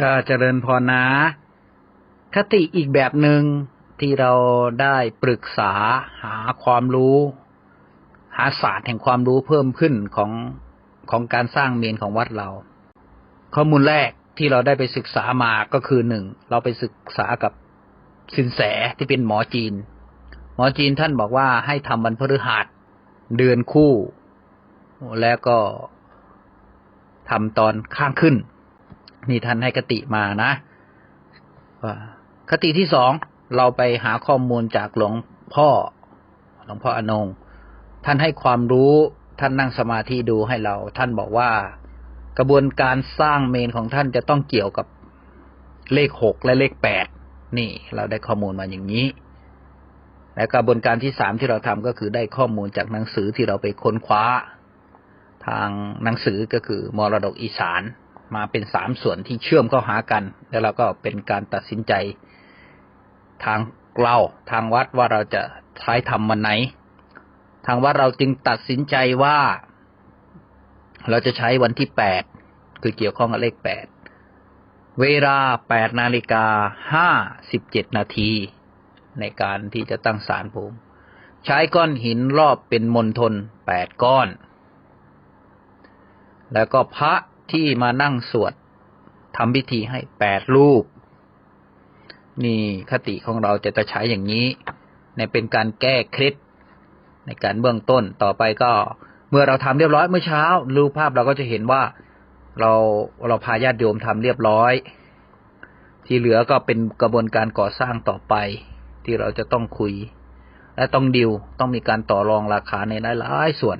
ก็เจริญพรนะ คติอีกแบบหนึ่งที่เราได้ปรึกษาหาความรู้ หาศาสตร์แห่งความรู้เพิ่มขึ้นของของการสร้างเมนของวัดเรา ข้อมูลแรกที่เราได้ไปศึกษามาก็คือหนึ่งเราไปศึกษากับสินแสที่เป็นหมอจีน หมอจีนท่านบอกว่าให้ทำวันพฤหัสเดือนคู่ แล้วก็ทำตอนข้างขึ้น นี่ท่านให้คติมานะคติที่สองเราไปหาข้อมูลจากหลวงพ่อหลวงพ่ออนงท่านให้ความรู้ท่านนั่งสมาธิดูให้เรา ท่านบอกว่ากระบวนการสร้างเมนของท่านจะต้องเกี่ยวกับเลขหกและเลขแปดนี่ เราได้ข้อมูลมาอย่างนี้ และกระบวนการที่สามที่เราทำก็คือได้ข้อมูลจากหนังสือที่เราไปค้นคว้า ทางหนังสือก็คือมรดกอีสาน มาเป็นสามส่วนที่เชื่อมเข้าหากัน แล้วเราก็เป็นการตัดสินใจทางเราทางวัดว่าเราจะใช้ทำวันไหน ทางวัดเราจึงตัดสินใจว่า เราจะใช้วันที่แปดคือเกี่ยวข้องกับเลขแปดเวลาแปดนาฬิกาห้าสิบเจ็ดนาทีในการที่จะตั้งศาลภูมิ ใช้ก้อนหินรอบเป็นมณฑลแปดก้อน แล้วก็พระ ที่มานั่งสวดทำพิธีให้แปดรูป นี่คติของเราจะจะใช้อย่างนี้ในเป็นการแก้เคล็ดในการเบื้องต้นต่อไปก็ เมื่อเราทำเรียบร้อยเมื่อเช้า รูปภาพเราก็จะเห็นว่าเราเราพาญาติโยมทำเรียบร้อย ที่เหลือก็เป็นกระบวนการก่อสร้างต่อไป ที่เราจะต้องคุย และต้องดิวต้องมีการต่อรองราคาในหลายๆส่วน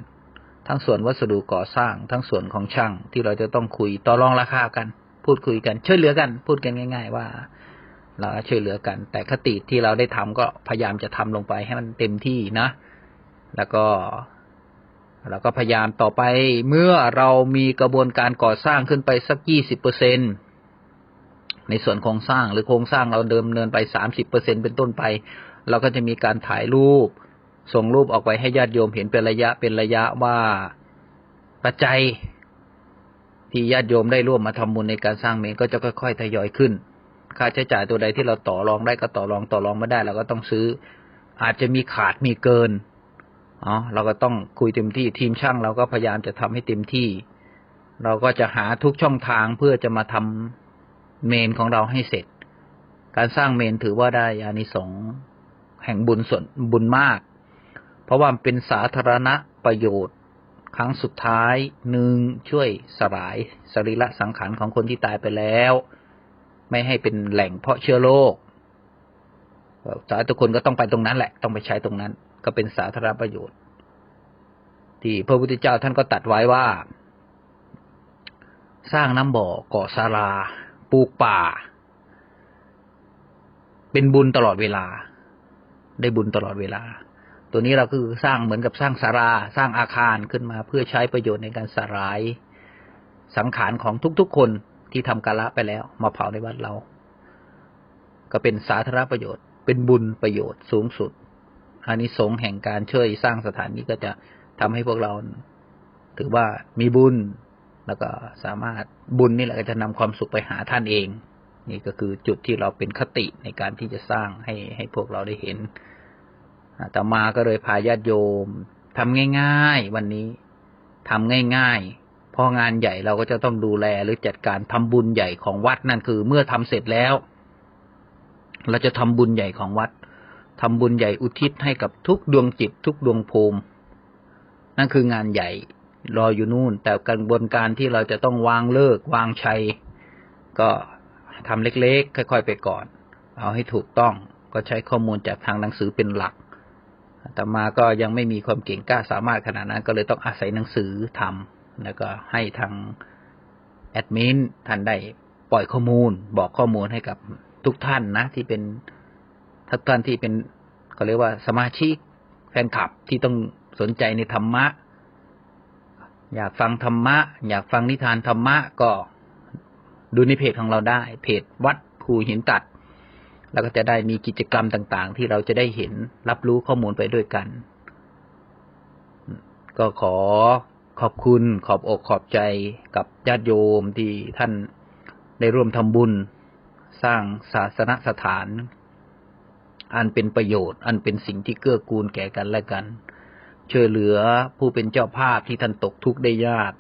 ทั้งส่วนวัสดุก่อสร้าง ทั้งส่วนของช่างที่เราจะต้องคุยต่อรองราคากัน พูดคุยกันช่วยเหลือกัน พูดกันง่าย ๆ ว่า เราช่วยเหลือกัน แต่คติที่เราได้ทำก็พยายามจะทำลงไปให้มันเต็มที่นะ แล้วก็เราก็พยายามต่อไปเมื่อเรามีกระบวนการก่อสร้างขึ้นไปสักยี่สิบเปอร์เซ็นในส่วนโครงสร้างหรือโครงสร้างเราเดิมเนินไปสามสิบเปอร์เซ็นเป็นต้นไป เราก็จะมีการถ่ายรูป ส่งรูปออกไปให้ญาติโยมเห็นเป็นระยะเป็นระยะว่าปัจจัย ที่ญาติโยมได้ร่วมมาทำบุญในการสร้างเมนก็จะค่อยๆทยอยขึ้น ค่าใช้จ่ายตัวใดที่เราต่อรองได้ก็ต่อรองต่อรองไม่ได้เราก็ต้องซื้อ อาจจะมีขาดมีเกินอ๋อเราก็ต้องคุยเต็มที่ทีมช่างเราก็พยายามจะทำให้เต็มที่ เราก็จะหาทุกช่องทางเพื่อจะมาทำเมนของเราให้เสร็จ การสร้างเมนถือว่าได้อานิสงส์แห่งบุญส่วนบุญมาก เพราะว่าเป็นสาธารณประโยชน์ ครั้งสุดท้ายหนึ่งช่วยสลายสรีระสังขารของคนที่ตายไปแล้ว ไม่ให้เป็นแหล่งเพาะเชื้อโรคสาทุคนก็ต้องไปตรงนั้นแหละ ต้องไปใช้ตรงนั้น ก็เป็นสาธารณประโยชน์ ที่พระพุทธเจ้าท่านก็ตัดไว้ว่า สร้างน้ำบ่อก่อศาลาปลูกป่า เป็นบุญตลอดเวลา ได้บุญตลอดเวลา ตัวนี้เราคือสร้างเหมือนกับสร้างศาลาสร้างอาคารขึ้นมาเพื่อใช้ประโยชน์ในการสลาย สังขารของทุกๆคนที่ทำกาละไปแล้ว มาเผาในวัดเรา ก็เป็นสาธารณประโยชน์ เป็นบุญประโยชน์สูงสุดอานิสงส์แห่งการช่วยสร้างสถานนี้ก็จะทำให้พวกเรา ถือว่ามีบุญแล้วก็สามารถบุญนี่แหละก็จะนำความสุขไปหาท่านเอง นี่ก็คือจุดที่เราเป็นคติในการที่จะสร้างให้ให้พวกเราได้เห็น ต่อมาก็เลยพาญาติโยมทำง่ายๆ วันนี้ทำง่ายๆพองานใหญ่เราก็จะต้องดูแลหรือจัดการทำบุญใหญ่ของวัดนั่นคือ เมื่อทำเสร็จแล้ว เราจะทำบุญใหญ่ของวัดทำบุญใหญ่อุทิศให้กับทุกดวงจิต ทุกดวงภูมินั่นคืองานใหญ่รออยู่นู่น แต่กระบวนการที่เราจะต้องวางเลิก วางชัย ก็ทำเล็กๆ ค่อย ๆ ไปก่อน เอาให้ถูกต้อง ก็ใช้ข้อมูลจากทางหนังสือเป็นหลัก ต่มาก็ยังไม่มีความเก่งกล้าสามารถขนาดนั้น ก็เลยต้องอาศัยหนังสือทำแล้วก็ให้ทางแอดมินท่านได้ปล่อยข้อมูล บอกข้อมูลให้กับทุกท่านนะ ที่เป็นทุกท่านที่เป็นก็เรียกว่าสมาชิกแฟนคลับที่ต้องสนใจในธรรมะ อยากฟังธรรมะ อยากฟังนิทานธรรมะก็ดูในเพจของเราได้ เพจวัดภูหินตัด แล้วก็จะได้มีกิจกรรมต่างๆ ที่เราจะได้เห็นรับรู้ข้อมูลไปด้วยกัน ก็ขอขอบคุณขอบอกขอบใจกับญาติโยมที่ท่านได้ร่วมทำบุญ สร้างศาสนสถาน อันเป็นประโยชน์ อันเป็นสิ่งที่เกื้อกูลแก่กันและกัน ช่วยเหลือผู้เป็นเจ้าภาพที่ท่านตกทุกข์ได้ยาก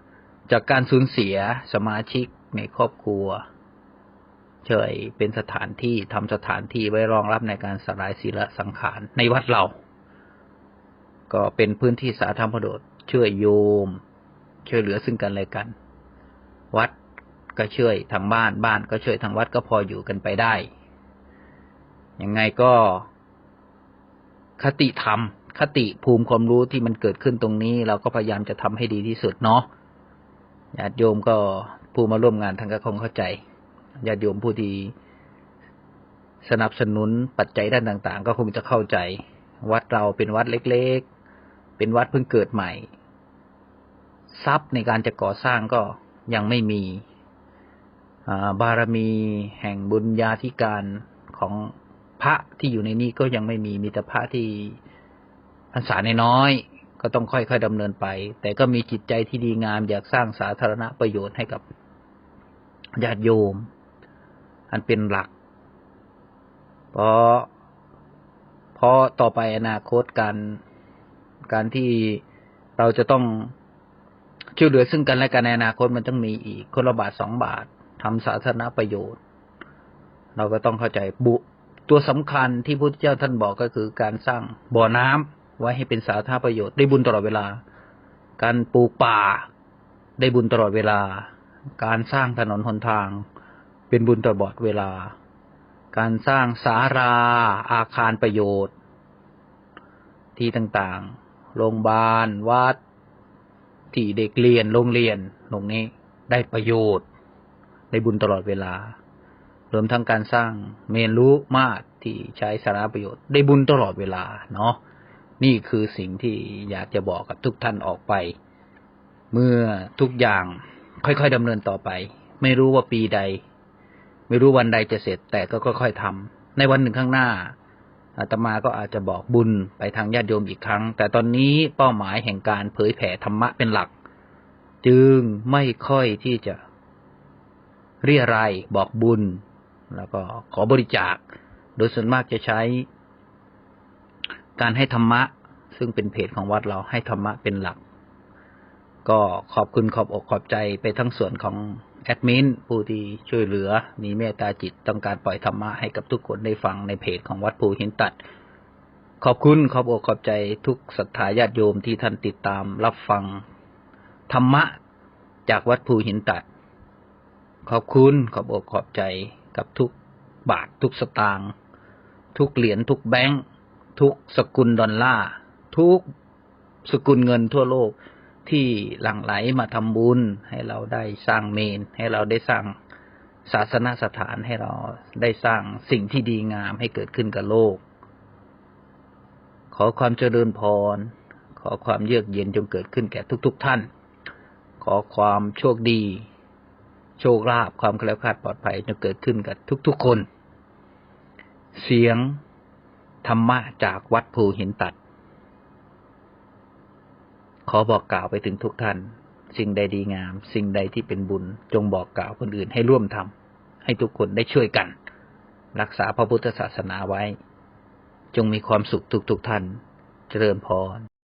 จากการสูญเสียสมาชิกในครอบครัว ช่วยเป็นสถานที่ทำสถานที่ไว้รองรับในการสลายศีลสังขารในวัดเรา ก็เป็นพื้นที่สาธารณประโยชน์ช่วยโยม ช่วยเหลือซึ่งกันและกัน วัดก็ช่วยทางบ้านบ้านก็ช่วยทางวัดก็พออยู่กันไปได้ ยังไงก็ คติธรรม คติภูมิความรู้ที่มันเกิดขึ้นตรงนี้ เราก็พยายามจะทำให้ดีที่สุดเนาะญาติโยมก็ผู้มาร่วมงานทางก็คงเข้าใจ ญาติโยมผู้ที่สนับสนุนปัจจัยด้านต่าง ๆ ก็คงจะเข้าใจ วัดเราเป็นวัดเล็ก ๆ เป็นวัดเพิ่งเกิดใหม่ ทรัพย์ในการจะก่อสร้างก็ยังไม่มีบารมีแห่งบุญญาธิการของพระที่อยู่ในนี้ก็ยังไม่มีมีแต่พระที่พรรษาในน้อยก็ต้องค่อยๆดำเนินไป แต่ก็มีจิตใจที่ดีงามอยากสร้างสาธารณประโยชน์ให้กับญาติโยม อันเป็นหลักเพราะเพราะต่อไปอนาคตการการที่เราจะต้องช่วยเหลือซึ่งกันและกันในอนาคตมันต้องมีอีกคนละบาทสองบาททำสาธารณประโยชน์ เราก็ต้องเข้าใจบุตัวสำคัญที่พระพุทธเจ้าท่านบอกก็คือการสร้างบ่อน้ำไว้ให้เป็นสาธารณประโยชน์ได้บุญตลอดเวลา การปลูกป่าได้บุญตลอดเวลา การสร้างถนนหนทาง เป็นบุญตลอดเวลา การสร้างสาราอาคารประโยชน์ ที่ต่างๆ โรงพยาบาล วัด ที่เด็กเรียน โรงเรียนตรงนี้ได้ประโยชน์ได้บุญตลอดเวลา รวมทั้งการสร้างเมนรู้มาศที่ใช้สาระประโยชน์ ได้บุญตลอดเวลาเนาะ นี่คือสิ่งที่อยากจะบอกกับทุกท่านออกไป เมื่อทุกอย่างค่อยๆดำเนินต่อไป ไม่รู้ว่าปีใด ไม่รู้วันใดจะเสร็จ แต่ก็ค่อยๆทำในวันหนึ่งข้างหน้าอาตมาก็อาจจะบอกบุญไปทางญาติโยมอีกครั้ง แต่ตอนนี้เป้าหมายแห่งการเผยแผ่ธรรมะเป็นหลัก จึงไม่ค่อยที่จะเรียรายบอกบุญ แล้วก็ขอบริจาค โดยส่วนมากจะใช้ การให้ธรรมะ ซึ่งเป็นเพจของวัดเราให้ธรรมะเป็นหลัก ก็ขอบคุณขอบอกขอบใจไปทั้งส่วนของ แอดมินผู้ที่ช่วยเหลือ มีเมตตาจิตต้องการปล่อยธรรมะให้กับทุกคนได้ฟังในเพจของวัดภูหินตัด ขอบคุณขอบอกขอบใจทุกศรัทธาญาติโยมที่ท่านติดตามรับฟังธรรมะจากวัดภูหินตัด ขอบคุณขอบอกขอบใจกับทุกบาททุกสตางค์ทุกเหรียญทุกแบงค์ทุกสกุลดอลลาร์ทุกสกุลเงินทั่วโลก ที่หลั่งไหลมาทำบุญ ให้เราได้สร้างเมน ให้เราได้สร้างศาสนสถานให้เราได้สร้างสิ่งที่ดีงามให้เกิดขึ้นกับโลก ขอความเจริญพร ขอความเยือกเย็นจงเกิดขึ้นแก่ทุก ๆทท่าน ขอความโชคดี โชคลาภความแคล้วคลาดปลอดภัยจงเกิดขึ้นกับทุก ๆ คน เสียงธรรมะจากวัดภูหินตัด ขอบอกกล่าวไปถึงทุกท่าน สิ่งใดดีงาม สิ่งใดที่เป็นบุญ จงบอกกล่าวคนอื่นให้ร่วมทำให้ทุกคนได้ช่วยกัน รักษาพระพุทธศาสนาไว้ จงมีความสุขทุกๆทท่าน เจริญพร